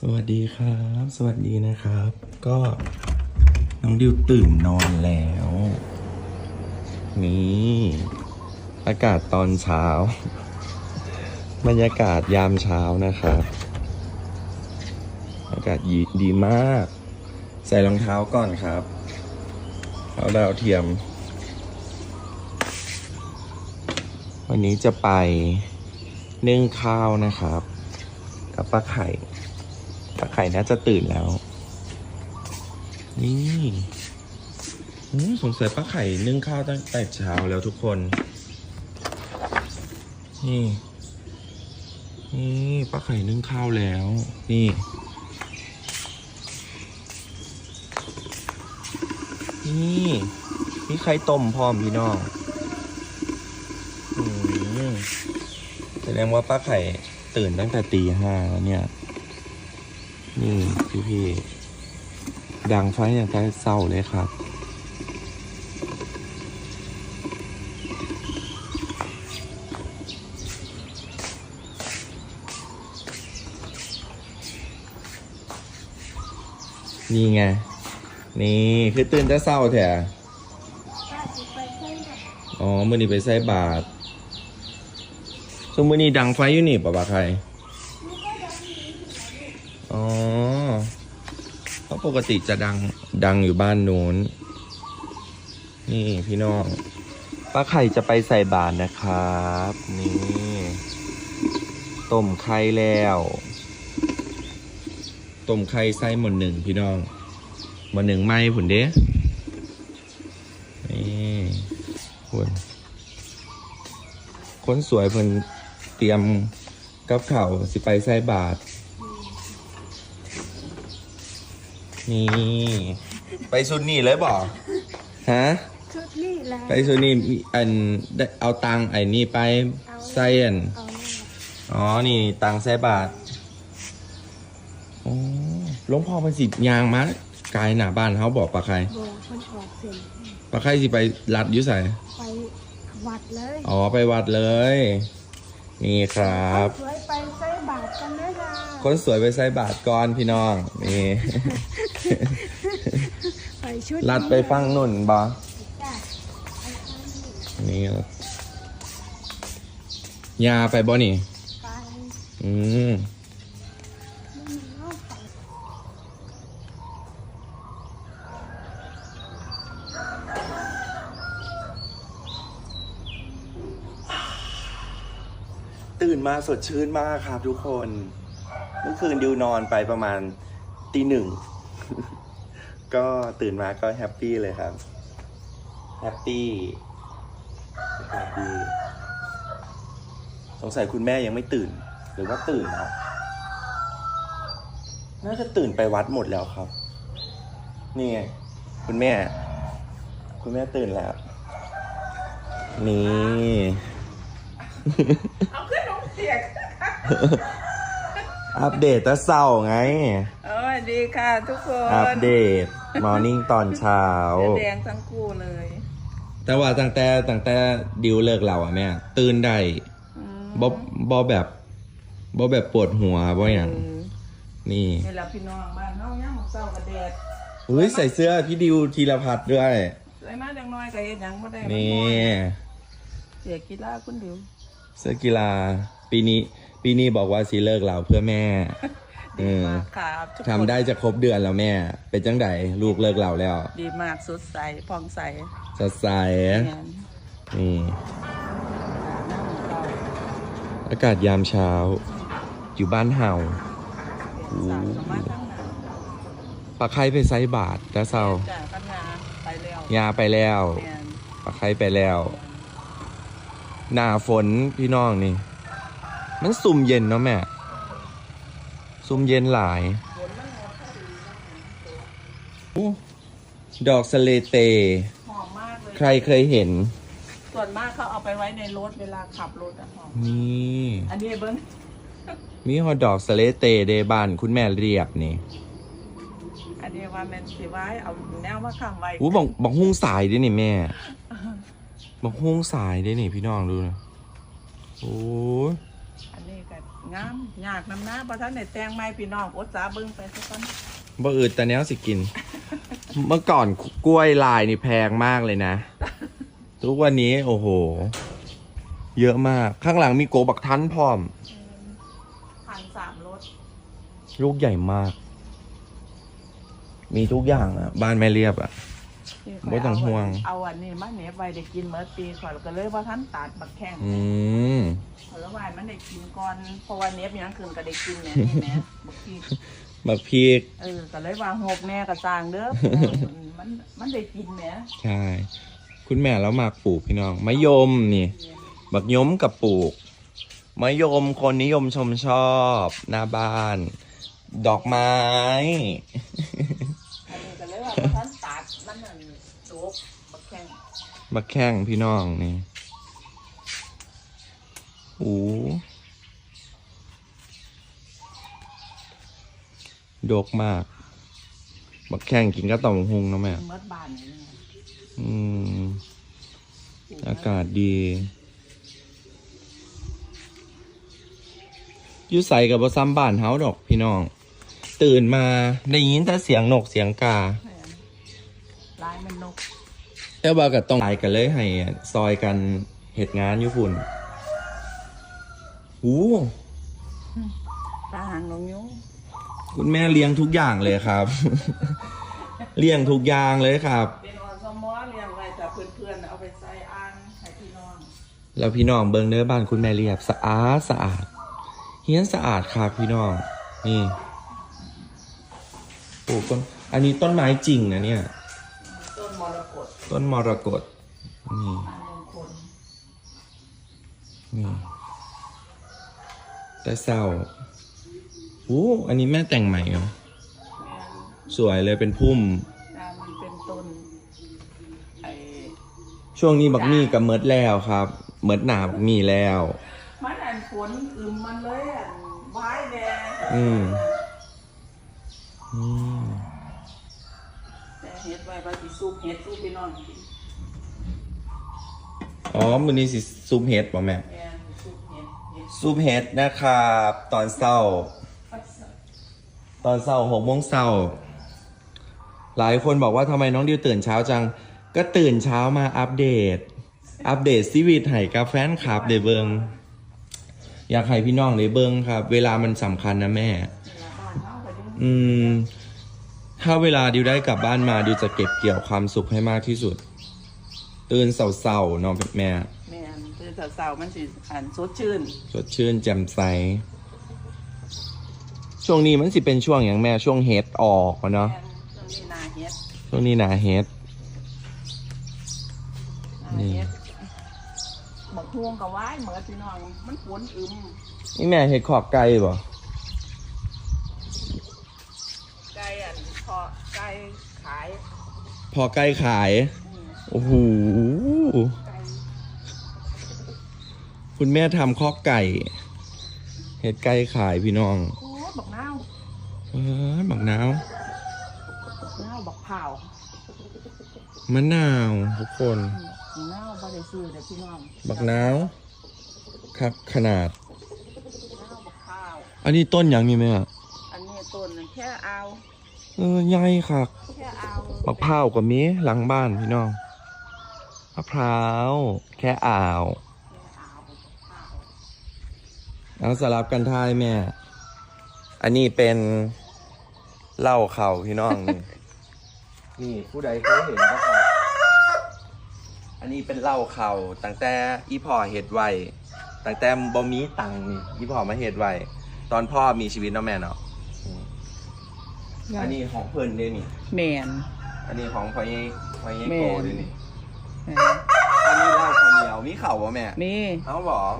สวัสดีครับ สวัสดีนะครับ ก็น้องดิวตื่นนอนแล้ว นี่อากาศตอนเช้า บรรยากาศยามเช้านะครับ อากาศดีดีมาก ใส่รองเท้าก่อนครับเอาดาวเทียม วันนี้จะไปนึ่งข้าวนะครับ กับป้าไข่ ป้าไข่น่าจะตื่นแล้ว นี่สงสัยป้าไข่นึ่งข้าวตั้งแต่เช้าแล้วทุกคน นี่ นี่ป้าไข่นึ่งข้าวแล้ว นี่ นี่มีไข่ต้มพร้อมพี่น้องแสดงว่าป้าไข่ตื่นตั้งแต่ตีห้าแล้วเนี่ย นี่พี่พี่ดังไฟอย่างแต่เศร้าเลยครับ นี่ไง นี่คือตื่นแต่เศร้าแท้อ๋อ มื่อนี้ไปใส่บาทซึ่งมื่อนี้ดังไฟอยู่นี่ปะปะใคร อ๋อเพราะ ปกติจะดังดังอยู่บ้านโน้น นี่พี่น้องป้าไข่จะไปใส่บาทนะครับ นี่ต้มไข่แล้วต้มไข่ไส้หมดหนึ่งพี่น้องหมดหนึ่งไม่ผุนเด้นี่คนคนสวยเพิ่นเตรียมกับข่าสิไปใส่บาท นี่ ไปสุดนี่เลยบ่ฮะ ชุดนี่แหละไปสุดนี่มีอันได้เอาตังค์ไอ้นี่ไปใส่อัน เอาแน่อ๋อ นี่ตังค์ใส่บาทโอ้หลวงพ่อมันสิยางมากายหน้าบ้านเขาบอกปะใครบอกมันออกเสียงปะใครสิไปรัดอยุใส่ไปวัดเลยอ๋อ ไปวัดเลย นี่ครับ สวยไปใส่บาทกันนะจ๊ะคนสวยไปใส่บาทก่อนพี่น้อง นี่ ไปชุดรัดไปฟังนุ่นบอจ้ะนี่ครับยาไปบ่นี่ไปอืมเอาไปตื่นมาสดชื่นมากครับทุกคน เมื่อคืนดิวนอนไปประมาณตีหนึ่ง ก็ตื่นมาก็แฮปปี้เลยครับ แฮปปี้แฮปปี้สงสัยคุณแม่ยังไม่ตื่น หรือว่าตื่นแล้วน่าจะตื่นไปวัดหมดแล้วครับ นี่ไงคุณแม่ คุณแม่ตื่นแล้ว นี่ เอาขึ้นลงเสียงอัปเดตแต่เศร้าไง เออดีค่ะทุกคนอัปเดตมอร์นิ่งตอนเช้าแดงทั้งคู่เลย แต่ว่าตั้งแต่ตั้งแต่ดิวเลิกเราอะแม่ตื่นได้อืมบอบอแบบบอแบบปวดหัวบออย่างอืมนี่เวลาพี่น้องบ้านเฮาย่างเศร้ากระเดดเฮ้ยใส่เสื้อพี่ดิวธีรพัฒน์ด้วยสวยมากจังน้อยก็เฮ็ดหยังบ่ได้นี่เสียกีฬาคุณดิวเสื้อกีฬาปีนี้ปีนี้บอกว่าสีเลิกเราเพื่อแม่ เอดีอ มากครับทุกคนทำได้จะครบเดือนแล้วแม่ เป็นจังไดลูกเลิกเราแล้วดีมากสดใสผ่องใสสดใสแม่นนี่นั่งเราอากาศยามเช้า อยู่บ้านเฮาสามสมาทั้งนั้นปลาไข่ไปไซบาทแต่เศร้าจ้ะกันงาไปแล้วยาไปแล้วแม่นปลาไข่ไปแล้ว หน้าฝนพี่น้องนี่ มันซุ่มเย็นเนาะแม่ ซุ่มเย็นหลายโอ้ดอกสะเลเต หอมมากเลย ใครเคยเห็น ส่วนมากเขาเอาไปไว้ในรถเวลาขับรถอะหอม นี่อันนี้เบิ้งมีฮอดดอกสะเลเตเดบ้านคุณแม่เรียบนี่อันนี้ว่าแมนสิไว้เอาแนวมาข้างไว้อู้บอกบอกหุ้งสายด้วยนี่แม่ บอกหุ้งสายด้วยนี่พี่น้องดูนะโอ้ยอันนี้ก็ งามยากน้ำหน้าประท่านในแต่งไม้พี่น้องอดสาเบิ้งไปสักก่อนบ่อืดแต่แนวสิกิน เมื่อก่อนกล้วยลายนี่แพงมากเลยนะ ทุกวันนี้โอ้โห เยอะมาก ข้างหลังมีโกบักทันพร้อม พันสามรถลูกใหญ่มาก มีทุกอย่างอะบ้านแม่เรียบอะ ที่บ่ต้องห่วง เอาอันนี้มาเหน็บไว้ได้กินเมื่อปีก่อนก็เลยว่าท่านตัดบักแข้งอืมผลไม้มันได้กินก่อนเพราะว่าเน็บยังคืนก็ได้กินแหน่นี่แหน่บักพีบักพีกเออก็เลยว่าหกแน่ก็สร้างเด้อ มันมันได้กินแหน่ใช่ คุณแม่แล้วมากปลูกพี่น้องมะยมนี่ บักยมกับปลูกมะยมคนนิยมชมชอบ หน้าบ้าน ดอกไม้ อันนี้ก็เลยว่าบ่ท่านตัดมันนั่นโดกบักแข้ง บักแข้งพี่น้องนี่โอ้ดกมาก บักแข้งกินก็ต่อมหุงเนาะแม่เมื่อบ้านนี่นะอืม อากาศดีอยู่ใส่กับบซ้ำบ้านเฮาดอกพี่น้อง ตื่นมาได้ยินแต่เสียงนกเสียงกาลายมันนก แต่ว่าก็ต้องไปกันเลยให้ซอยกันเหตุงานอยู่พุ่นหูตาหางนกยูงคุณแม่เลี้ยงทุกอย่างเลยครับ เลี้ยงทุกอย่างเลยครับเป็นออนสมอเลี้ยงไว้แต่เพื่อนๆเอาไปใส่อ่างให้พี่น้องแล้วพี่น้องเบิงเนื้อบ้านคุณแม่เรียบสะอาดสะอาดเฮียนสะอาดครับพี่น้องนี่ปลูกต้นอันนี้ต้นไม้จริงนะเนี่ยต้นม รกตต้นมรกตนี่อันมงคลนี่แต่เศร้าอู้อันนี้แม่แต่งใหม่เหรอแม่นสวยเลยเป็นพุ่มอ่ามันเป็นต้นไอ้ช่วงนี้บักมี่กับเมิดแล้วครับเมิดหนาบักมี่แล้ว มันอันฝนอึมมันเลยอันไว้แดงอืมอืม แต่เฮ็ดไว้ว่าสิ ซุปเฮ็ดซุปพี่น้องกินอ๋อมือนี้สิซุปเห็ดป่ะแม่แม่นซุปเฮ็ดเฮ็ดซุปเห็ดนะครับตอนเศร้าปัสสาวะตอนเศร้าหกโมงเศร้าหลายคนบอกว่าทำไมน้องดิวตื่นเช้าจัง ก็ตื่นเช้ามาอัปเดต อัปเดตชีวิตให้กับแฟนคลับเดเบิงอยากให้พี่น้องได้เบิงครับ เวลามันสำคัญนะแม่ เวลาบ้านเฮาก็ยังอืม ถ้าเวลาดิวได้กลับบ้านมาดิวจะเก็บเกี่ยวความสุขให้มากที่สุด ตื่นเศร้าๆเนอนแม่ แม่นตื่นเช้าๆมันสิอันสดชื่น สดชื่นแจ่มใส ช่วงนี้มันสิเป็นช่วงอย่างแม่ช่วงเฮดออกอะเนาะ แม่นช่วงนี้นาเฮ็ดช่วงนี้หนาเฮด นาเฮ็ดบักฮวงก็ไว้เหมือนพี่น้องมันฝนอึมนี่แม่เห็ดขอบไก่บ่ ไก่อัน พอไก่ขายพอไก่ขายอืมโอ้โหไก่คุณแม่ทำข้อกไก่ เห็ดไก่ขายพี่น้องโอ้บักนาวเออบักนาวบักนาวบักเผาวมะนาวทุกคนบักนาวบ่ได้ซื้อเด้อพี่น้อง บักนาวครับขนาด บักนาวบักเผาวอันนี้ต้นอย่างนี้ไหมอะอันนี้ต้นแค่เอา เออใหญ่ค่ะมะพร้าวกับมีหลังบ้านพี่น้องมะพร้าวแค่อ่าวแค่เอาบักเผาวสลับกันทายแม่ อันนี้เป็นเหล้าเข่าพี่น้องนี่นี่ผู้ใดเคยเห็นปะครับอันนี้เป็นเหล้าเข่าตั้งแต่อีพ่อเฮ็ดไว้ตั้งแต่บ่มีตังนี่อีพ่อมาเฮ็ดไว้ตอนพ่อมีชีวิตเนาะแม่เนาะ อันนี้ของเพิ่นเด้นี่แม่นอันนี้ของพ่อเย่พ่อเย่แม่โกเด้นี่แม่นอันนี้เหล้าข้าวเหนียวมีเข่าบ่แม่มีเอาบอก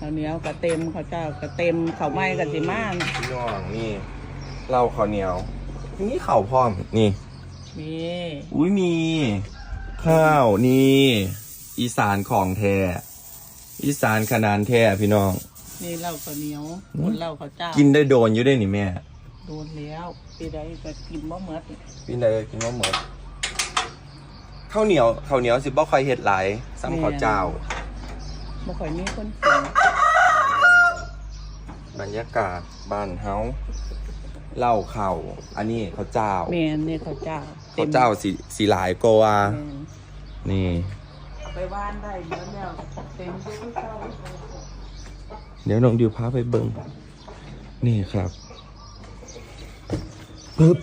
ข้าวเหนียวกระเต็มข้าวเจ้ากระเต็มข้าวไหม้กระสิมานพี่น้องนี่เหล้าข้าวเหนียวมีเข่าพร้อมนี่มีอุ้ยมี ข้าวนี่อีสานของแท้อีสานขนานแท้พี่น้องนี่เหล้าข้าวเหนียวอืมคนเหล้าข้าวเจ้ากินได้โดนอยู่ได้นี่แม่ โดนแล้วปีใดก็กินบ่หมดกินได้กินว่าหมดข้าวเหนียวข้าวเหนียวสิบ่ค่อยเฮ็ดหลายซ้ำข้าวเจ้าบ่ค่อยมีคนกินากาศบ้านเฮาเหล้าเข่าอันนี้เขาวเจ้าแมนเนี่ยเขาเจ้าเขาวเจ้าสีสีหลายกว่าแม่นนี่เอาไปว่านได้เยอะแล้วเต็มที่เจ้าเดี๋ยวน้องดิวพาไปเบิ่งนี่ครับ ปึ๊บ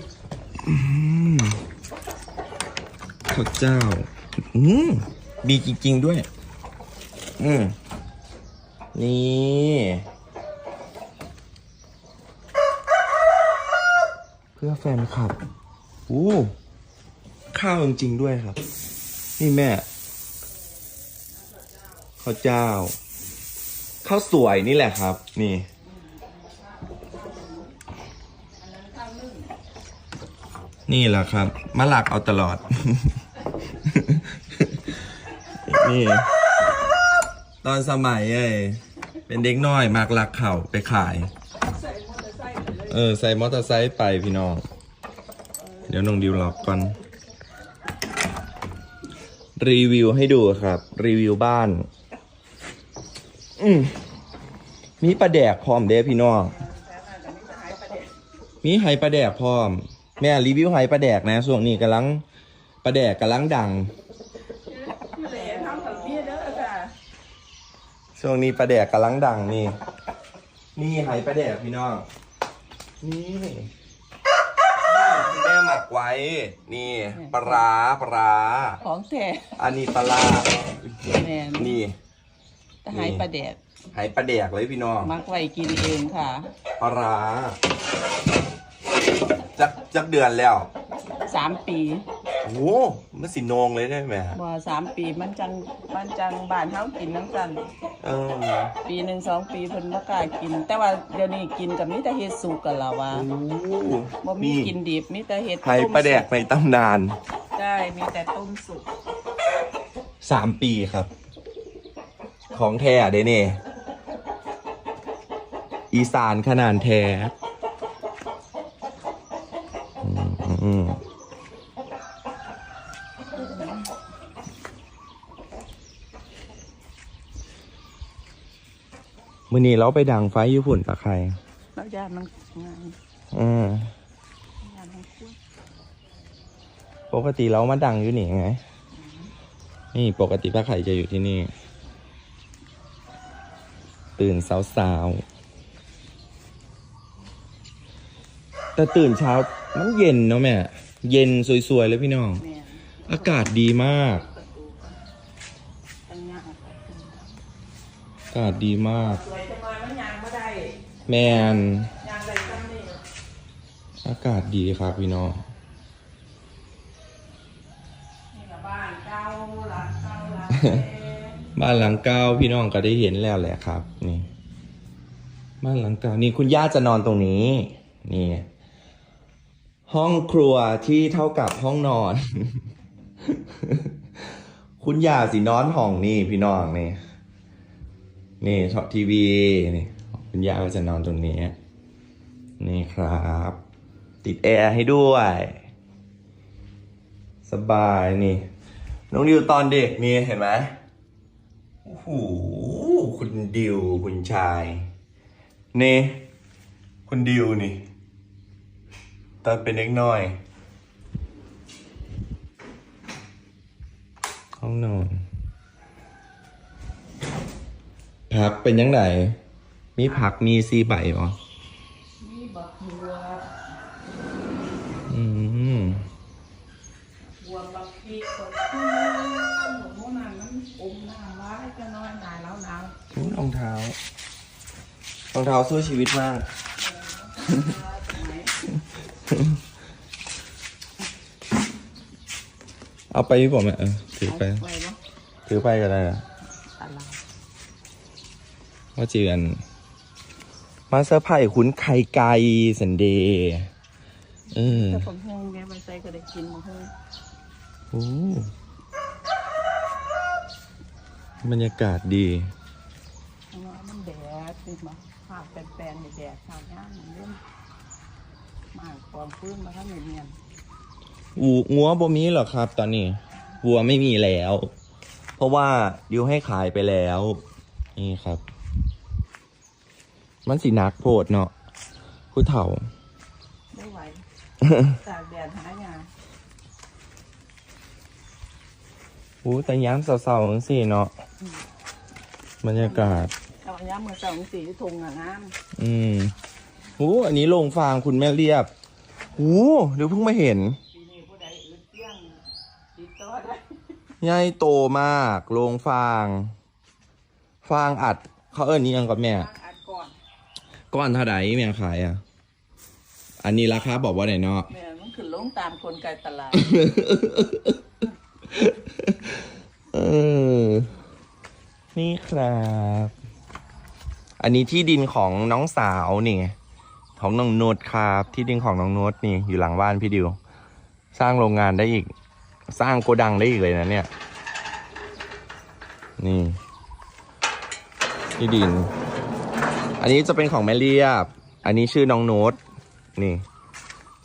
ข้าวเจ้า อืมมีจริง ๆ ด้วย อืมนี่ เพื่อแฟนคลับอู้ข้าวจริง ๆ ด้วยครับ นี่แม่ข้าวเจ้าข้าวสวยนี่แหละครับ นี่ นี่แหละครับมาหลักเอาตลอด นี่ ตอนสมัยเอ้ยเป็นเด็กน้อยมากลักเข่าไปขาย เออ ใส่มอเตอร์ไซค์ไปพี่น้อง เดี๋ยวน้องดิวล็อกก่อน รีวิวให้ดูครับ รีวิวบ้าน อืมมีปลาแดกพร้อมเด้พี่น้อง มีไห้ปลาแดกพร้อม แม่รีวิวไห้ปลาแดกนะช่วงนี้กำลังปลาแดกกำลังดังเหลนทำแบบนี้เด้อค่ะช่วงนี้ปลาแดกกำลังดังนี่ นี่ไห้ปลาแดกพี่น้อง นี่แม่หมักไว้ นี่ปลาร้าปลาร้าของแท้อันนี้ปลาร้าแม่นนี่ตะไคร้ปลาแดดไห้ปลาแดกเลยพี่น้อง มักไว้กินเองค่ะ ปลาร้า จักจักเดือนแล้วสามปีโอ้โหมันสิโนงเลยได้ไหมฮะบ่สามปีมันจังมันจังบ้านเฮากินน้ำกัน เออปีหนึ่งสองปีเพิ่นบ่กล้ากิน แต่ว่าเดี๋ยวนี้กินกับมีแต่เฮ็ดสุกกันละว่าโอ้โหบ่มีนี่กินดิบมีแต่เฮ็ดไข่ปลาแดกในตำนานใช่มีแต่ต้มสุกสามปีครับ ของแท้เด้เนี่ยอีสานขนาดแท้ อืมมื่อนี้เราไปดังไฟญี่ปุ่นกับใครแล้วย่านมันงานอืมย่านมันคั่วปกติเรามาดังอยู่นี่ไง นี่ปกติป้าไข่จะอยู่ที่นี่ ตื่นสาวๆแต่ตื่นเช้า มันเย็นเนาะแม่ เย็นสวยๆเลยพี่น้อง อากาศดีมาก อากาศดีมาก แม่อากาศดีครับพี่น้องบ้านหลังเก่าหลังแก่บ้านหลังเก่าพี่น้องก็ได้เห็นแล้วแหละครับ นี่ บ้านหลังเก่านี่คุณย่าจะนอนตรงนี้ นี่ ห้องครัวที่เท่ากับห้องนอน คุณย่าสินอนห้องนี่พี่น้องนี่ นี่ชอตทีวีนี่คุณย่าก็จะนอนตรงนี้ นี่ครับ ติดแอร์ให้ด้วย สบายนี่ น้องดิวตอนเด็กมีเห็นไหมโอ้โหคุณดิวคุณชาย นี่ คุณดิวนี่ ตอนเป็นเด็กน้อย ห้องนอน ผักเป็นยังไงมีผักมีซีใบเหรอมีบักบัวอืมบัวบักพริกบักกุ้งหมูนั่นมันอมน้ำไว้จะน้อยหนายแล้วหนาวอุ๊ยรองเท้ารองเท้าสู้ชีวิตมาก เอาไปพี่ผมอะเออถือไป ไปเนาะถือไปก็ได้นะตลาดว่าเจือนมาเซอร์ไพรส์คุณไข่ไก่สันเดย์เออถ้าผมแห้งแม่ไปใส่ก็ได้กินมาเพิ่มโอ้บรรยากาศดีเพราะว่ามันแดดติดมาภาพแปลนๆแดดชาวย่างเล่นมากกองฟื้นมาทั้งเนียนอูงัวบ่มีหรอครับ ตอนนี้วัวไม่มีแล้ว เพราะว่าดิวให้ขายไปแล้ว นี่ครับ มันสิหนักโพดเนาะผู้เฒ่าไม่ไหวตากแดดหายาโอ้แต่ย้ำเศร้าๆจังสิเนาะบรรยากาศเอาย้ำมือสองสีทงอะน้อืม โอ้อันนี้โรงฟางคุณแม่เรียบโอ้เดี๋ยวเพิ่งมาเห็นำปีนี้ผู้ใดอึดเตี้ยงติดต่อได้ใหญ่โตมากโรงฟาง ฟางอัด เขาเอิ้นนี้ยังกับแม่ตั้งอัดก่อนก้อนเท่าไหร่แม่ขายอะ อันนี้ราคาบอกว่าไหนเนาะแม่มันขึ้นลงตามคนไกลตลาดเออนี่ครับ อันนี้ที่ดินของน้องสาวนี่ ของน้องนุชครับ ที่ดินของน้องนุชนี่อยู่หลังบ้านพี่ดิว สร้างโรงงานได้อีก สร้างโกดังได้อีกเลยนะเนี่ย นี่ ที่ดิน อันนี้จะเป็นของแม่เรียบ อันนี้ชื่อน้องโน้ตนี่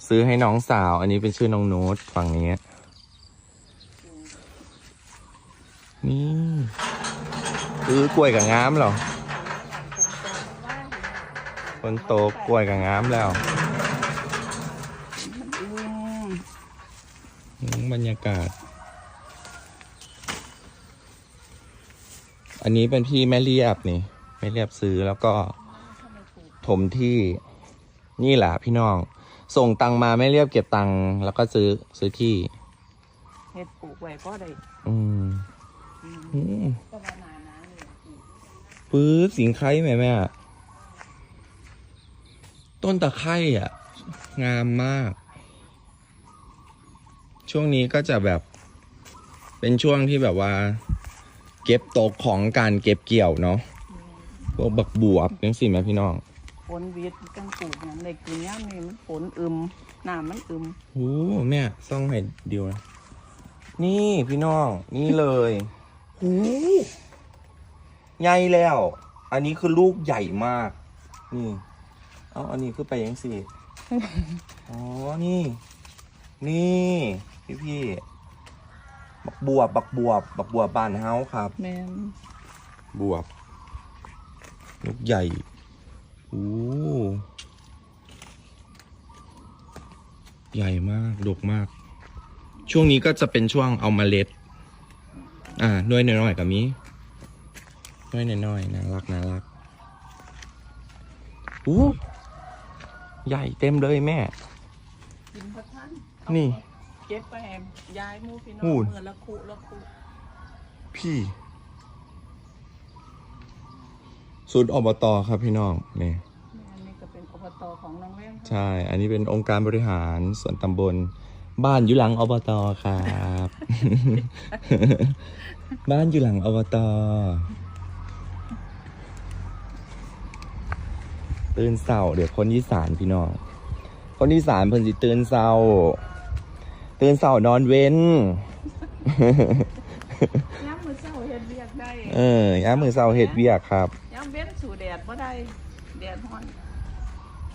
ซื้อให้น้องสาว อันนี้เป็นชื่อน้องโน้ตฝั่งนี้นี่คือกล้วยกับงามเหรอ นโตกล้วยกับงามแล้วอืมอืมบรรยากาศ อันนี้เป็นพี่แม่เรียบนี่แม่เรียบซื้อแล้วก็ถมที่นี่แหละพี่น้อง ส่งตังมาแม่เรียบเก็บตังค์แล้วก็ซื้อซื้อที่เฮ็ดปลูกไว้ก็ได้อืมอืมอืมก็ว่าหนาหนานี่ปลูกปื๊ดสิงไข่แม่แม่ ต้นตะไคร่อะ งามมาก ช่วงนี้ก็จะแบบ เป็นช่วงที่แบบว่า เก็บตกของการเก็บเกี่ยวเนาะพวกบักบวบนังสิแม่พี่น้องฝนวิทย์จังปลูกเนี่ยในกินย่ามนี่มันฝนอึมน้ำมันอึมโอ้แม่ซ่องให้เดียวนะนี่พี่น้องนี่เลยโอ้ใหญ่แล้ว อันนี้คือลูกใหญ่มาก นี่ เอาอันนี้คือไปยังสิอ๋อ นี่ นี่พี่พี่บักบวบ บักบวบ บักบวบบานเฮาครับ แม่นบวบลูกใหญ่โอ้ใหญ่มากดกมาก ช่วงนี้ก็จะเป็นช่วงเอามาเล็ด อ่าด้วยน้อยๆกับมีด้วยน้อยๆน่ารักน่ารักอู้ ใหญ่เต็มเลยแม่ กินพระท่านนี่ เก็บไปแอมย้ายหมูพี่น้องหูนเมื่อละคุละคุพี่ศูนย์อบตครับพี่น้องนี่อันนี้ก็เป็นอบตของน้องแว่นค่ะใช่ อันนี้เป็นองค์การบริหารส่วนตำบล บ้านอยู่หลังอบตครับ บ้านอยู่หลังอบต ตื่นเศร้าเดี๋ยวคนที่สานพี่น้อง คนที่สานเพิ่นสิตื่นเศร้า ตื่นเศร้านอนเว้นย้ำมือเศร้าเฮ็ดเวียกได้ เออย่ามมือเศร้าเฮ็ดเวียกครับย้ำเว้นสู่แดดบ่ได้ แดดร้อน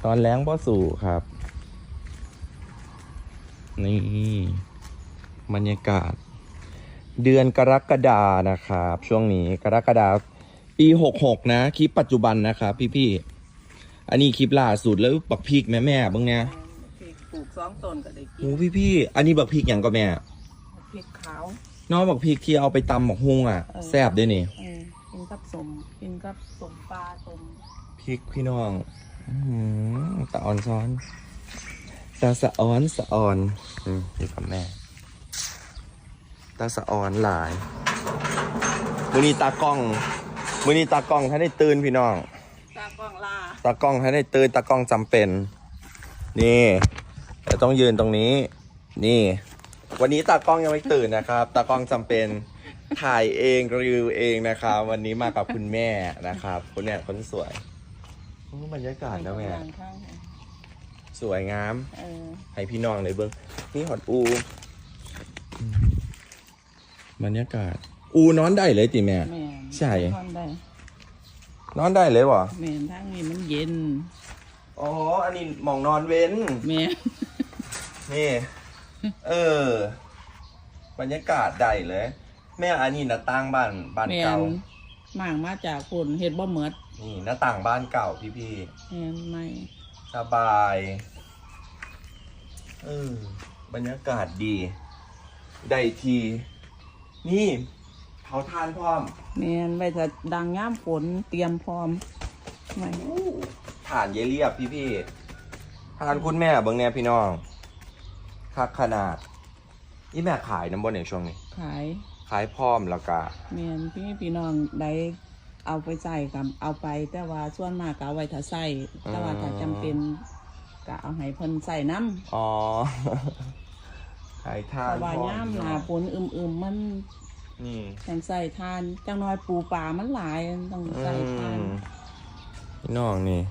ตอนแรงพ่อสู่ครับ นี่บรรยากาศ เดือนกรกฎานะครับ ช่วงนี้กรกฎาปีหกหกนะคลิปปัจจุบันนะครับพี่ๆ อันนี้คลิปล่าสุดแล้วบักพริกแม่แม่ๆเบ้างเนี่ยพริกปลูกสองต้นก็ได้กิโอ้นพี่ๆอันนี้บักพริกอย่างก็แม่พริกขาวนอกบักพริกที่เอาไปตำบักฮุงอะ เออ แซ่บด้วยนี่เออกินกับสมกินกับสมปลาสมพริกพี่น้องอื้อหือตาอ่อนซ้อนตาสะอ้อนสะออนอืมอยู่กับแม่ตาสะออนหลายมือนี้ตากล้องมือนี้ตากล้องถ้าได้ตื่นพี่น้องตากล้องลาตากล้องถ้าได้ตื่นตากล้องจำเป็น นี่แต่ต้องยืนตรงนี้ นี่ วันนี้ตากล้องยังไม่ตื่นนะครับตากล้องจำเป็นถ่ายเองรีวิวเองนะครับวันนี้มากับคุณแม่นะครับคุณเนี่ยคนสวยโอ้บรรยากาศนะแม่ข้างข้างสวยงามเออให้พี่น้องเลยเบิ้งนี่หอดอูอืมบรรยากาศ อูนอนได้เลยจิแม่ แม่นใช่นอนได้ นอนได้เลยวะแม่นทางนี้มันเย็นอ๋อ อันนี้หมองนอนเว้น แม่นนี่ เออ บรรยากาศได้เลย แม่อันนี้นะตั้งบ้านบ้านแม่เก่านมางมาจากคนเฮ็ดบ่เหมือดนี่หน้าต่างบ้านเก่าพี่พี่แม่นไหมๆสบาย เออบรรยากาศดี ได้ที นี่ เผาทานพร้อมแม่นไว้จะดังย่ามฝนเตรียมพร้อมไหมฐานเยเรียบพี่พี่ๆทานคุณแม่เบิ้งแน่พี่น้องคักขนาดนี่แม่ขายน้ำบนในช่วงนี้ ขาย ขายพร้อมแล้วก็แม่นพี่พี่น้องได้เอาไปใส่กับเอาไป แต่ว่าส่วนมากก็เอาไว้ถ้าใส่แต่ว่าถ้าจำเป็นก็เอาให้เพิ่นใส่น้ำอ๋อขายทาเพนราะว่าพร้อมย่ามหนาฝนอึมๆมัน นี่แทงใส่ทานจังน้อยปูปลามันหลายต้องใส่ทานอืมพี่น้องนี่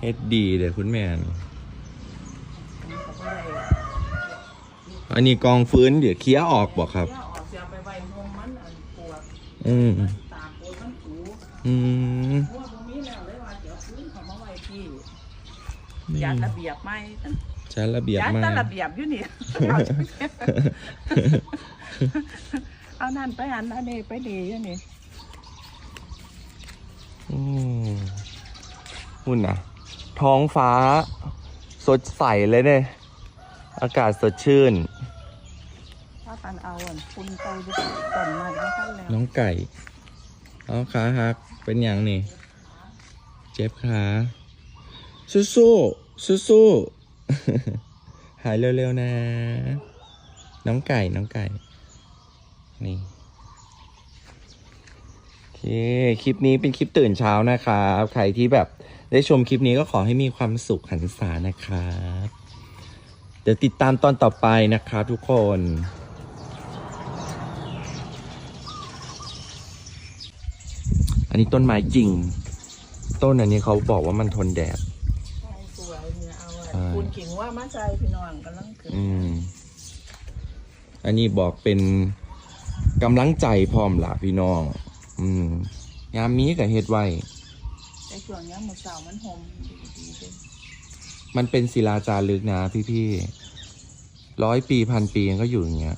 เฮ็ดดีเด้อคุณแม่นี่อันนี้กองฟื้นเดี๋ยวเคลียร์ออกบอกครับเดี๋ยวออกเสียไปไว้หงมันอันปวดอืมตากปวดมันถูอืมเพราะว่าตรงนี้แล้วเลยว่าเดี๋ยวฟื้นเขามาไว้ที่ยัดระเบียบไหมใช้ระเบียบยัดมาแต่กระเบียบอยู่นี่ เอานั่นไปอันอันนี้ไปดีอยู่นี่อืมหุ่นนะท้องฟ้า สดใสเลยเนี่ย อากาศสดชื่น ถ้าตันเอาอันคุณไปดูต้นไม้ก็ค่อยแล้วน้องไก่เอาขาหักเป็นอย่างนี่ เจ็บขาสู้สู้สู้สู้ๆหายเร็วๆนะ น้องไก่น้องไก่ นี่ โอเค คลิปนี้เป็นคลิปตื่นเช้านะครับ ใครที่แบบได้ชมคลิปนี้ก็ขอให้มีความสุขหันษานะครับ เดี๋ยวติดตามตอนต่อไปนะครับทุกคนอันนี้ต้นไม้จริง ต้นอันนี้เขาบอกว่ามันทนแดดใช่สวยเนี่ยเอาใช่อะคุณขิงว่ามาใจพี่น้องกำลังขึ้นอืม อันนี้บอกเป็น กำลังใจพร้อมล่ะพี่น้อง อืมยามมีกับเฮ็ดไว้ในช่วงเนี้ยหมือสาวมันหอมดีดีๆเลยมันเป็นศิลาจารึกนะพี่ๆร้อยปีพันปีมันก็อยู่อย่างเงี้ย